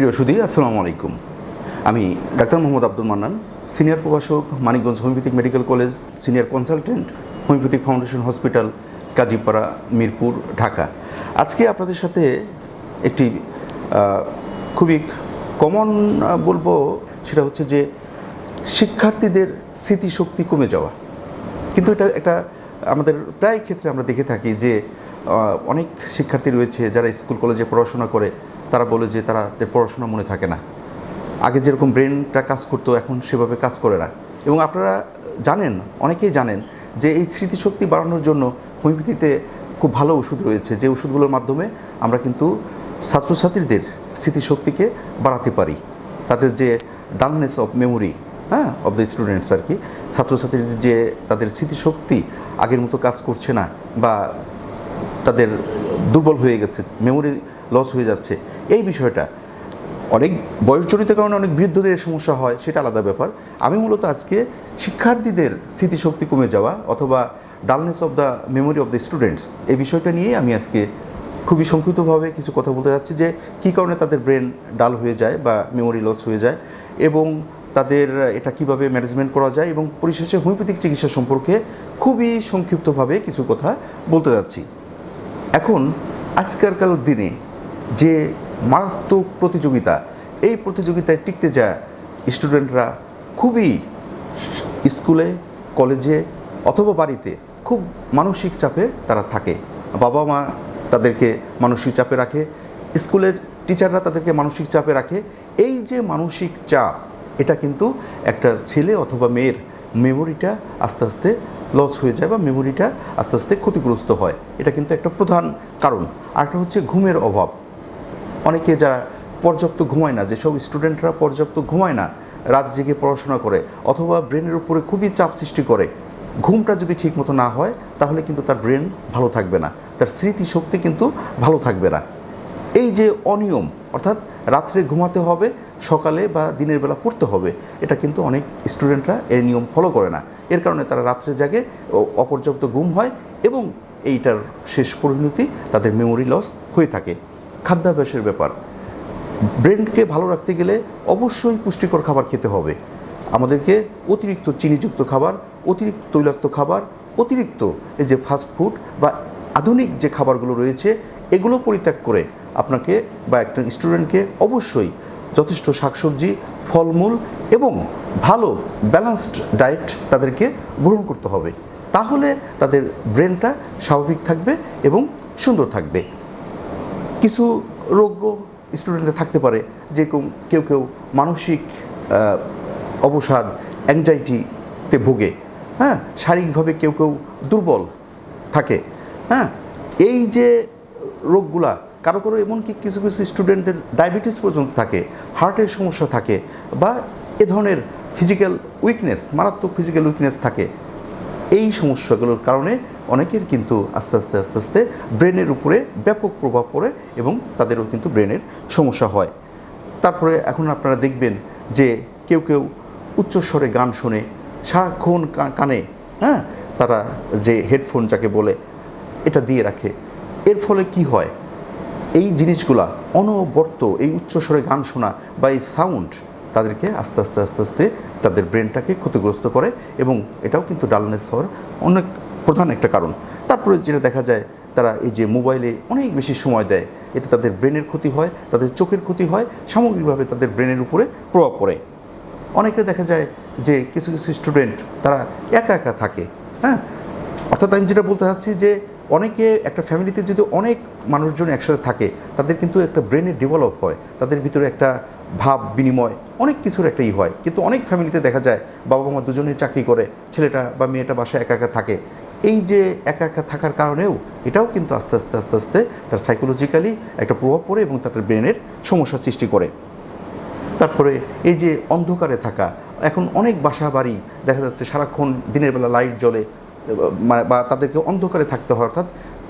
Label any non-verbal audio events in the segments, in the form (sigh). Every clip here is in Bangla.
প্রিয় সুদী আসসালামু আলাইকুম। আমি ডাক্তার মোহাম্মদ আব্দুল মান্নান, সিনিয়র প্রভাষক, Manikganj homeopathic medical college, senior consultant, homeopathic foundation hospital, Kazipara, Mirpur, Dhaka. আজকে আপনাদের সাথে একটি খুবই কমন বলব, সেটা হচ্ছে যে শিক্ষার্থীদের স্মৃতিশক্তি কমে যাওয়া। কিন্তু এটা একটা আমাদের প্রায় ক্ষেত্রে আমরা দেখে থাকি যে অনেক শিক্ষার্থী রয়েছে যারা স্কুল, কলেজে পড়াশোনা করে, তারা বলে যে তারা পড়াশোনা মনে থাকে না। আগে যেরকম ব্রেনটা কাজ করতো, এখন সেভাবে কাজ করে না। এবং আপনারা জানেন, অনেকেই জানেন যে এই স্মৃতিশক্তি বাড়ানোর জন্য হোমিওপ্যাথিতে খুব ভালো ওষুধ রয়েছে। যে ওষুধগুলোর মাধ্যমে আমরা কিন্তু ছাত্রছাত্রীদের স্মৃতিশক্তিকে বাড়াতে পারি। তাদের যে ডালনেস অফ মেমোরি হ্যাঁ অফ দ্য স্টুডেন্টস আর কি, ছাত্রছাত্রীদের যে তাদের স্মৃতিশক্তি আগের মতো কাজ করছে না বা তাদের দুর্বল হয়ে গেছে মেমোরি লস হয়ে যাচ্ছে। এই বিষয়টা, অনেক বয়সজনিত কারণে অনেক বৃদ্ধদের সমস্যা হয়, সেটা আলাদা ব্যাপার। আমি মূলত আজকে শিক্ষার্থীদের স্মৃতিশক্তি কমে যাওয়া অথবা dullness of the memory of the students এই বিষয়টা নিয়ে আমি আজকে খুবই সংক্ষিপ্তভাবে কিছু কথা বলতে যাচ্ছি যে কী কারণে তাদের ব্রেন ডাল হয়ে যায় বা মেমোরি লস হয়ে যায় এবং তাদের এটা কীভাবে ম্যানেজমেন্ট করা যায় এবং পরিশেষে হোমিওপ্যাথিক চিকিৎসা সম্পর্কে খুবই সংক্ষিপ্তভাবে কিছু কথা বলতে যাচ্ছি। এখন আজকালকার দিনে যে মারাত্মক প্রতিযোগিতা, এই প্রতিযোগিতায় টিকতে যায় স্টুডেন্টরা খুবই স্কুলে, কলেজে অথবা বাড়িতে খুব মানসিক চাপে তারা থাকে। বাবা মা তাদেরকে মানসিক চাপে রাখে, স্কুলের টিচাররা তাদেরকে মানসিক চাপে রাখে। এই যে মানসিক চাপ, এটা কিন্তু একটা ছেলে অথবা মেয়ের মেমোরিটা আস্তে আস্তে লস হয়ে যায় বা মেমোরিটা আস্তে আস্তে ক্ষতিগ্রস্ত হয়। এটা কিন্তু একটা প্রধান কারণ। আরেকটা হচ্ছে ঘুমের অভাব। অনেকে যারা পর্যাপ্ত ঘুমায় না, যেসব স্টুডেন্টরা পর্যাপ্ত ঘুমায় না, রাত জেগে পড়াশোনা করে অথবা ব্রেনের উপরে খুবই চাপ সৃষ্টি করে, ঘুমটা যদি ঠিকমতো না হয়, তাহলে কিন্তু তার ব্রেন ভালো থাকবে না। তার স্মৃতিশক্তি কিন্তু ভালো থাকবে না। এই যে অনিয়ম, অর্থাৎ রাত্রে ঘুমাতে হবে সকালে বা দিনের বেলা পড়তে হবে। এটা কিন্তু অনেক স্টুডেন্টরা এই নিয়ম ফলো করে না। এর কারণে তারা রাত্রে জাগে অপর্যাপ্ত ঘুম হয় এবং এইটার শেষ পরিণতি তাদের মেমোরি লস হয়ে থাকে। খাদ্যাভ্যাসের ব্যাপার। ব্রেনকে ভালো রাখতে গেলে অবশ্যই পুষ্টিকর খাবার খেতে হবে। আমাদেরকে অতিরিক্ত চিনিযুক্ত খাবার, অতিরিক্ত তৈলাক্ত খাবার, অতিরিক্ত এই যে ফাস্ট ফুড বা আধুনিক যে খাবারগুলো রয়েছে, এগুলো পরিত্যাগ করে আপনাকে বা একটা স্টুডেন্টকে অবশ্যই যথেষ্ট শাকসবজি, ফলমূল এবং ভালো ব্যালান্সড ডায়েট তাদেরকে গ্রহণ করতে হবে। তাহলে তাদের ব্রেনটা স্বাভাবিক থাকবে এবং সুন্দর থাকবে। কিছু রোগ্য স্টুডেন্টদের থাকতে পারে, যে কেউ কেউ মানসিক অবসাদ অ্যাংজাইটিতে ভোগে। হ্যাঁ? শারীরিকভাবে কেউ কেউ দুর্বল থাকে। হ্যাঁ? এই যে রোগগুলা কারও কারও এমনকি কিছু কিছু স্টুডেন্টদের ডায়াবেটিস পর্যন্ত থাকে হার্টের সমস্যা থাকে বা এ ধরনের ফিজিক্যাল উইকনেস মারাত্মক ফিজিক্যাল উইকনেস থাকে। এই সমস্যাগুলোর কারণে অনেকের কিন্তু আস্তে আস্তে আস্তে আস্তে ব্রেনের উপরে ব্যাপক প্রভাব পড়ে এবং তাদেরও কিন্তু ব্রেনের সমস্যা হয়। তারপরে এখন আপনারা দেখবেন যে কেউ কেউ উচ্চস্বরে গান শোনে, সারাক্ষণ কানে হ্যাঁ? তারা যে হেডফোন যাকে বলে, এটা দিয়ে রাখে। এর ফলে কি হয়? এই জিনিসগুলা অনবর্ত এই উচ্চস্বরে গান শোনা বা এই সাউন্ড তাদেরকে আস্তে আস্তে আস্তে আস্তে তাদের ব্রেনটাকে ক্ষতিগ্রস্ত করে এবং এটাও কিন্তু ডালনেস হওয়ার অনেক প্রধান একটা কারণ। তারপরে যেটা দেখা যায়, তারা এই যে মোবাইলে অনেক বেশি সময় দেয়, এতে তাদের ব্রেনের ক্ষতি হয়, তাদের চোখের ক্ষতি হয়, সামগ্রিকভাবে তাদের ব্রেনের উপরে প্রভাব পড়ে। অনেকে দেখা যায় যে কিছু কিছু স্টুডেন্ট তারা একা একা থাকে হ্যাঁ? অর্থাৎ আমি যেটা বলতে চাচ্ছি যে অনেকে একটা ফ্যামিলিতে যদি অনেক মানুষজন একসাথে থাকে, তাদের কিন্তু একটা ব্রেনে ডেভেলপ হয়, তাদের ভিতরে একটা ভাব বিনিময়, অনেক কিছুর একটা ই হয়। কিন্তু অনেক ফ্যামিলিতে দেখা যায় বাবা মা দুজনেই চাকরি করে, ছেলেটা বা মেয়েটা বাসায় একা একা থাকে। এই যে একা একা থাকার কারণেও এটাও কিন্তু আস্তে আস্তে আস্তে আস্তে তার সাইকোলজিক্যালি একটা প্রভাব পড়ে এবং তাদের ব্রেনের সমস্যা সৃষ্টি করে। তারপরে এই যে অন্ধকারে থাকা, এখন অনেক বাসা বাড়ি দেখা যাচ্ছে সারাক্ষণ দিনের বেলা লাইট জ্বলে মানে বা তাদেরকে অন্ধকারে থাকতে হয়, অর্থাৎ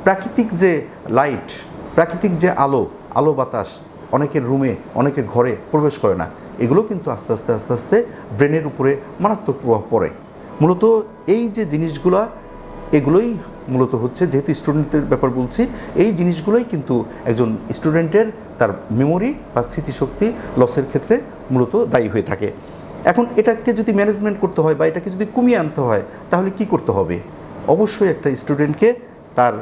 প্রাকৃতিক যে লাইট প্রাকৃতিক যে আলো আলো বাতাস অনেকের রুমে অনেকের ঘরে প্রবেশ করে না। এগুলো কিন্তু আস্তে আস্তে আস্তে আস্তে ব্রেনের উপরে মারাত্মক প্রভাব পড়ে। মূলত এই যে জিনিসগুলা, এগুলোই মূলত হচ্ছে, যেহেতু স্টুডেন্টদের ব্যাপার বলছি, এই জিনিসগুলোই কিন্তু একজন স্টুডেন্টের তার মেমোরি বা স্মৃতিশক্তি লসের ক্ষেত্রে মূলত দায়ী হয়ে থাকে। এখন এটাকে যদি ম্যানেজমেন্ট করতে হয় বা এটাকে যদি কমিয়ে আনতে হয়, তাহলে কি করতে হবে? অবশ্যই একটা স্টুডেন্টকে তার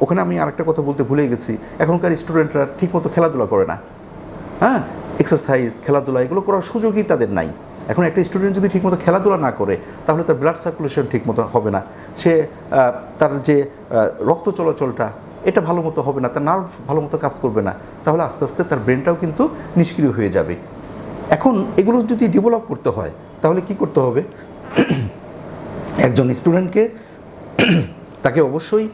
ওখানে আমি আরেকটা কথা বলতে ভুলে গেছি। এখনকার স্টুডেন্টরা ঠিকমতো খেলাধুলা করে না। হ্যাঁ? এক্সারসাইজ খেলাধুলা, এগুলো করার সুযোগই তাদের নাই। এখন একটা স্টুডেন্ট যদি ঠিকমতো খেলাধুলা না করে, তাহলে তার ব্লাড সার্কুলেশন ঠিকমতো হবে না। সে তার যে রক্ত চলাচলটা, এটা ভালো মতো হবে না, তার নার্ভ ভালো মতো কাজ করবে না। তাহলে আস্তে আস্তে তার ব্রেনটাও কিন্তু নিষ্ক্রিয় হয়ে যাবে। এখন এগুলো যদি ডেভেলপ করতে হয়, তাহলে কি করতে হবে? (clears throat) একজন স্টুডেন্টকে (clears throat) তাকে অবশ্যই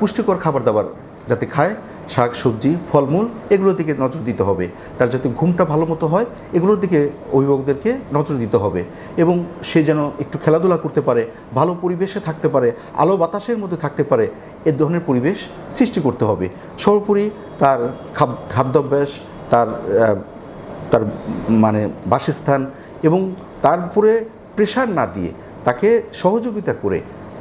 পুষ্টিকর খাবার দাবার যাতে খায়, শাক, সবজি, ফলমূল, এগুলোর দিকে নজর দিতে হবে। তার যাতে ঘুমটা ভালো মতো হয়, এগুলোর দিকে অভিভাবকদেরকে নজর দিতে হবে। এবং সে যেন একটু খেলাধুলা করতে পারে, ভালো পরিবেশে থাকতে পারে, আলো বাতাসের মধ্যে থাকতে পারে, এ ধরনের পরিবেশ সৃষ্টি করতে হবে। সর্বোপরি তার খাদ্যাভ্যাস, তার তার মানে বাসস্থান এবং তারপরে প্রেশার না দিয়ে তাকে সহযোগিতা করে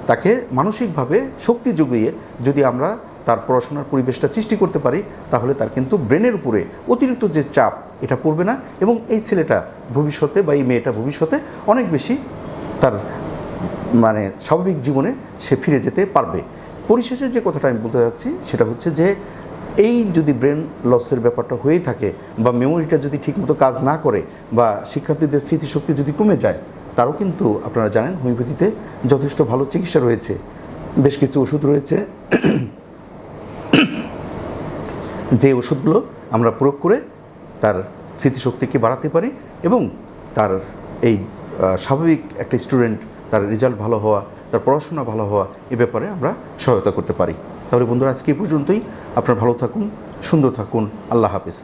তাকে মানসিকভাবে শক্তি জুগিয়ে যদি আমরা তার পড়াশোনার পরিবেশটা সৃষ্টি করতে পারি, তাহলে তার কিন্তু ব্রেনের উপরে অতিরিক্ত যে চাপ, এটা পড়বে না এবং এই ছেলেটা ভবিষ্যতে বা এই মেয়েটা ভবিষ্যতে অনেক বেশি তার মানে স্বাভাবিক জীবনে সে ফিরে যেতে পারবে। পরিশেষে যে কথাটা আমি বলতে চাচ্ছি সেটা হচ্ছে যে এই যদি ব্রেন লসের ব্যাপারটা হয়েই থাকে বা মেমোরিটা যদি ঠিকমতো কাজ না করে বা শিক্ষার্থীদের স্মৃতিশক্তি যদি কমে যায়, তারও কিন্তু আপনারা জানেন হোমিওপ্যাথিতে যথেষ্ট ভালো চিকিৎসা রয়েছে। বেশ কিছু ওষুধ রয়েছে। (coughs) যে ওষুধগুলো আমরা প্রয়োগ করে তার স্মৃতিশক্তিকে বাড়াতে পারি এবং তার এই স্বাভাবিক একটা স্টুডেন্ট তার রেজাল্ট ভালো হওয়া, তার পড়াশোনা ভালো হওয়া এ ব্যাপারে আমরা সহায়তা করতে পারি। তাহলে বন্ধুরা আজকে পর্যন্তই। আপনারা ভালো থাকুন সুন্দর থাকুন। আল্লাহ হাফিজ।